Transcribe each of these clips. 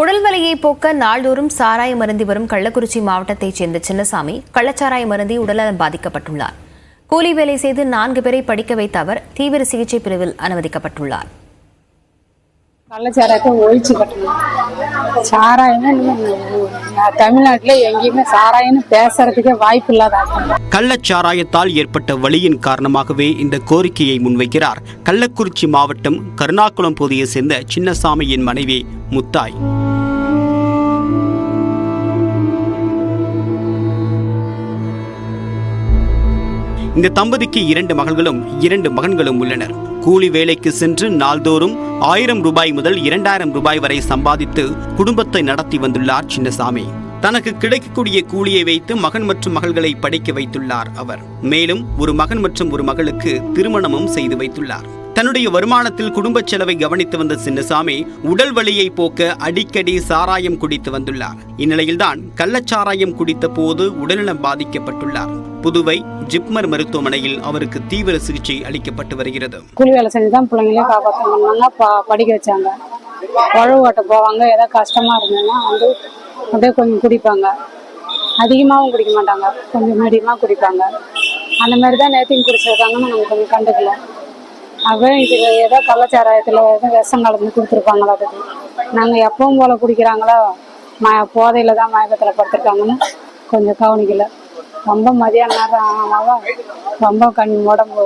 உடல் வலியை போக்க நாள்தோறும் சாராய மருந்தி வரும் கள்ளக்குறிச்சி மாவட்டத்தைச் சேர்ந்த சின்னசாமி கள்ளச்சாராய மருந்தி உடல்நலம் பாதிக்கப்பட்டுள்ளார். கூலி வேலை செய்து நான்கு பேரை படிக்க வைத்த அவர் தீவிர சிகிச்சை பிரிவில் அனுமதிக்கப்பட்டுள்ளார். கள்ளச்சாராயத்தை ஒழிச்சு கட்டணும். சாராயம்னா நான் தமிழ்நாட்டில் எங்கேயுமே சாராயம்னு பேசுறதுக்கே வாய்ப்பு இல்லாத கள்ளச்சாராயத்தால் ஏற்பட்ட வலியின் காரணமாகவே இந்த கோரிக்கையை முன்வைக்கிறார். கள்ளக்குறிச்சி மாவட்டம் கருணாகுளம் பகுதியை சேர்ந்த சின்னசாமியின் மனைவி முத்தாய். இந்த தம்பதிக்கு இரண்டு மகள்களும் இரண்டு மகன்களும் உள்ளனர். கூலி வேலைக்கு சென்று நாள்தோறும் ஆயிரம் ரூபாய் முதல் இரண்டாயிரம் ரூபாய் வரை சம்பாதித்து குடும்பத்தை நடத்தி வந்துள்ளார் சின்னசாமி. தனக்கு கிடைக்கக்கூடிய கூலியை வைத்து மகன் மற்றும் மகள்களை படிக்க வைத்துள்ளார் அவர். மேலும் ஒரு மகன் மற்றும் ஒரு மகளுக்கு திருமணமும் செய்து வைத்துள்ளார். தன்னுடைய வருமானத்தில் குடும்ப செலவை கவனித்து வந்த சின்னசாமி உடல் வலியை போக்க அடிக்கடி சாராயம் குடித்து வந்துள்ளார். இந்நிலையில்தான் கள்ளச்சாராயம் குடித்த போது உடல்நலம் பாதிக்கப்பட்டுள்ளார். புதுவை ஜிப்மர் மருத்துவமனையில் அவருக்கு தீவிர சிகிச்சை அளிக்கப்பட்டு வருகிறது. கூலி வேலை செஞ்சுதான் பிள்ளைங்களையும் காப்பாற்ற படிக்க வச்சாங்க. உழவு ஓட்ட போவாங்க. ஏதாவது கஷ்டமா இருந்ததுன்னா வந்து அப்படியே கொஞ்சம் குடிப்பாங்க. அதிகமாகவும் குடிக்க மாட்டாங்க. கொஞ்சம் மீடியமாக குடிப்பாங்க. அந்த மாதிரி தான் நேற்றையும் குடிச்சிருக்காங்கன்னு நாங்கள் கொஞ்சம் கண்டுக்கல. அப்புறம் இது ஏதோ கள்ளச்சாராயத்தில் ஏதோ விஷம் கலந்து கொடுத்துருப்பாங்களா அதுக்கு. நாங்கள் எப்பவும் போல் குடிக்கிறாங்களோ? ம போதையில் தான் மயக்கத்தில் படுத்துருக்காங்கன்னு கொஞ்சம் கவனிக்கல. ரொம்ப மதியான நேரம் ஆனாலும் ரொம்ப கண் உடம்பு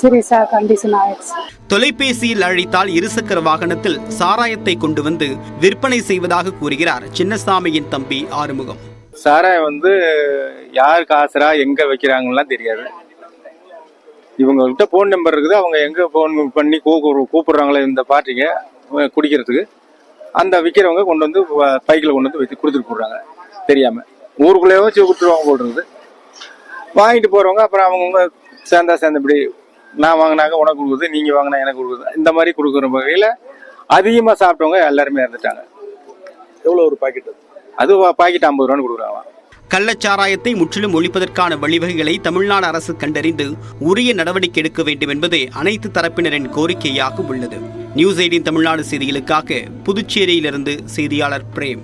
சீரியஸாக கண்டிஷன் ஆயிடுச்சு. தொலைபேசியில் அழைத்தால் இருசக்கர வாகனத்தில் சாராயத்தை கொண்டு வந்து விற்பனை செய்வதாக கூறுகிறார் சின்னசாமியின் தம்பி ஆறுமுகம். சாராயம் வந்து யார் காசுரா எங்க வைக்கிறாங்கலாம் தெரியாது. இவங்கள்ட்ட ஃபோன் நம்பர் இருக்குது அவங்க எங்க ஃபோன் பண்ணி கூப்பிடு கூப்பிடுறாங்களே இந்த பார்ட்டிங்க குடிக்கிறதுக்கு அந்த விற்கிறவங்க கொண்டு வந்து பைக்கில் கொண்டு வந்து வச்சு கொடுத்துட்டு போடுறாங்க. தெரியாம. ஊருக்குள்ளேயே வச்சு கொடுத்துருவாங்க இருக்குது. வாங்கிட்டு போறவங்க அப்புறம் அவங்கவுங்க சேர்ந்தா சேர்ந்தபடி நான் வாங்கினாக்க உனக்கு கொடுக்குது நீங்க வாங்கினா எனக்கு கொடுக்குது இந்த மாதிரி கொடுக்குற வகையில அதிகமாக சாப்பிட்டவங்க எல்லாருமே இறந்துட்டாங்க. எவ்வளோ ஒரு பாக்கெட் அது? பாக்கெட் ஐம்பது ரூபான்னு கொடுக்குறாங்களாம் கள்ளச்சாராயத்தை முற்றிலும் ஒழிப்பதற்கான வழிவகைகளை தமிழ்நாடு அரசு கண்டறிந்து உரிய நடவடிக்கை எடுக்க வேண்டும் என்பதே அனைத்து தரப்பினரின் கோரிக்கையாக உள்ளது. நியூஸ் எயிட்டின் தமிழ்நாடு செய்திகளுக்காக புதுச்சேரியிலிருந்து செய்தியாளர் பிரேம்.